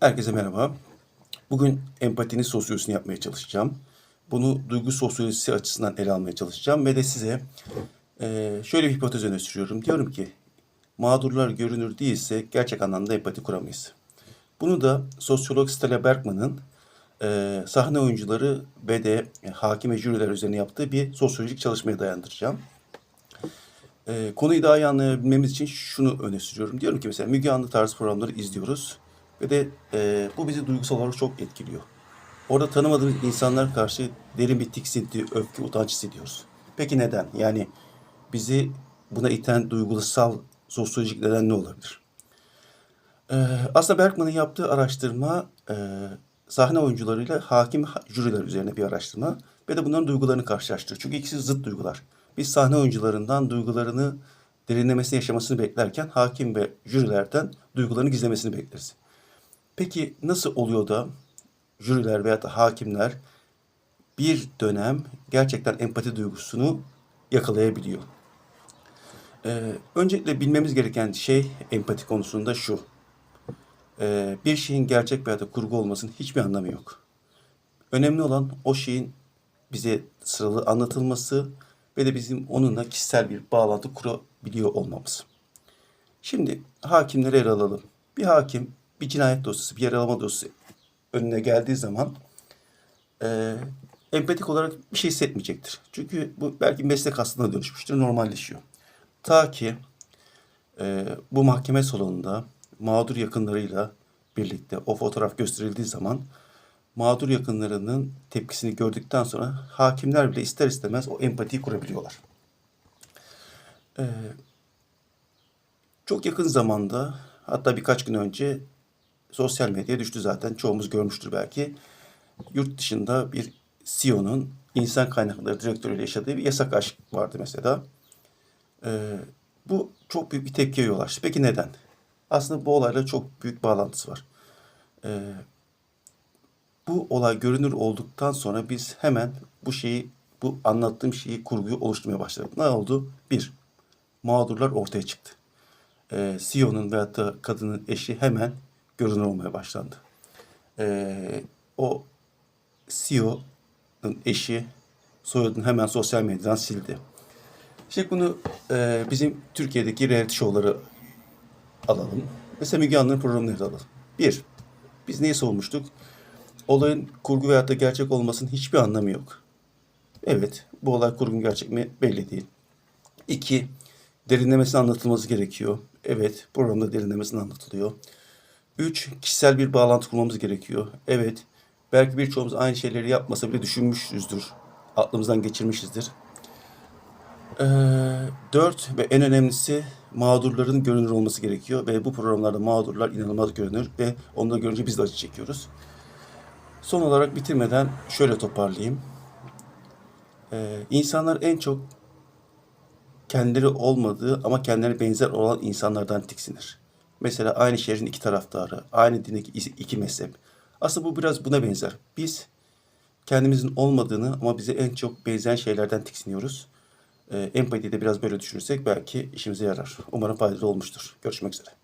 Herkese merhaba. Bugün empatinin sosyolojisini yapmaya çalışacağım. Bunu duygu sosyolojisi açısından ele almaya çalışacağım ve de size eee, şöyle bir hipotez öne sürüyorum. Diyorum ki mağdurlar görünür değilse gerçek anlamda empati kuramayız. Bunu da sosyolog Stella Bergman'ın eee, sahne oyuncuları ve de hakim ve jüriler üzerine yaptığı bir sosyolojik çalışmaya dayandıracağım. Eee, konuyu daha iyi anlayabilmemiz için şunu öne sürüyorum. Diyorum ki mesela Müge Anlı tarzı programları izliyoruz. Ve de eee, bu bizi duygusal olarak çok etkiliyor. Orada tanımadığımız insanlar karşı derin bir tiksinti, öfke, utanç hissediyoruz. Peki neden? Yani bizi buna iten duygusal, sosyolojik neden ne olabilir? Eee, aslında Bergman'ın yaptığı araştırma eee, sahne oyuncularıyla hakim ha- jüriler üzerine bir araştırma ve de bunların duygularını karşılaştırıyor. Çünkü ikisi zıt duygular. Biz sahne oyuncularından duygularını derinlemesine yaşamasını beklerken hakim ve jürilerden duygularını gizlemesini bekleriz. Peki nasıl oluyor da jüriler veya da hakimler bir dönem gerçekten empati duygusunu yakalayabiliyor? Ee, öncelikle bilmemiz gereken şey empati konusunda şu. Ee, bir şeyin gerçek veya da kurgu olmasının hiçbir anlamı yok. Önemli olan o şeyin bize sıralı anlatılması ve de bizim onunla kişisel bir bağlantı kurabiliyor olmamız. Şimdi hakimleri ele alalım. Bir hakim bir cinayet dosyası, bir yaralama dosyası önüne geldiği zaman eee, empatik olarak bir şey hissetmeyecektir. Çünkü bu belki meslek hastalığına dönüşmüştür, normalleşiyor. Ta ki eee, bu mahkeme salonunda mağdur yakınlarıyla birlikte o fotoğraf gösterildiği zaman mağdur yakınlarının tepkisini gördükten sonra hakimler bile ister istemez o empatiyi kurabiliyorlar. Eee, çok yakın zamanda hatta birkaç gün önce sosyal medyaya düştü zaten. Çoğumuz görmüştür belki. Yurt dışında bir CEO'nun insan kaynakları direktörüyle yaşadığı bir yasak aşk vardı mesela. Ee, bu çok büyük bir tepkiye yol açtı. Peki neden? Aslında bu olayla çok büyük bağlantısı var. Ee, bu olay görünür olduktan sonra biz hemen bu şeyi, bu anlattığım şeyi, kurguyu oluşturmaya başladık. Ne oldu? Bir, mağdurlar ortaya çıktı. Ee, CEO'nun veyahut da kadının eşi hemen görünür olmaya başlandı. Ee, o CEO'nun eşi soyadını hemen sosyal medyadan sildi. İşte bunu e, bizim Türkiye'deki reality show'ları alalım. Mesela Müge Anlı'nın programını alalım. Bir, biz neyi savunmuştuk? Olayın kurgu veyahut da gerçek olmasının hiçbir anlamı yok. Evet, bu olay kurgu gerçek mi belli değil. İki, derinlemesine anlatılması gerekiyor. Evet, programda derinlemesine anlatılıyor. Üç, kişisel bir bağlantı kurmamız gerekiyor. Evet, belki birçoğumuz aynı şeyleri yapmasa bile düşünmüşüzdür. Aklımızdan geçirmişizdir. Ee, dört ve en önemlisi mağdurların görünür olması gerekiyor. Ve bu programlarda mağdurlar inanılmaz görünür ve onları görünce biz de acı çekiyoruz. Son olarak bitirmeden şöyle toparlayayım. Ee, insanlar en çok kendileri olmadığı ama kendilerine benzer olan insanlardan tiksinir. Mesela aynı şehrin iki taraftarı, aynı dindeki iki mezhep. Aslında bu biraz buna benzer. Biz kendimizin olmadığını ama bize en çok benzeyen şeylerden tiksiniyoruz. Ee, empatiyi de biraz böyle düşünürsek belki işimize yarar. Umarım faydalı olmuştur. Görüşmek üzere.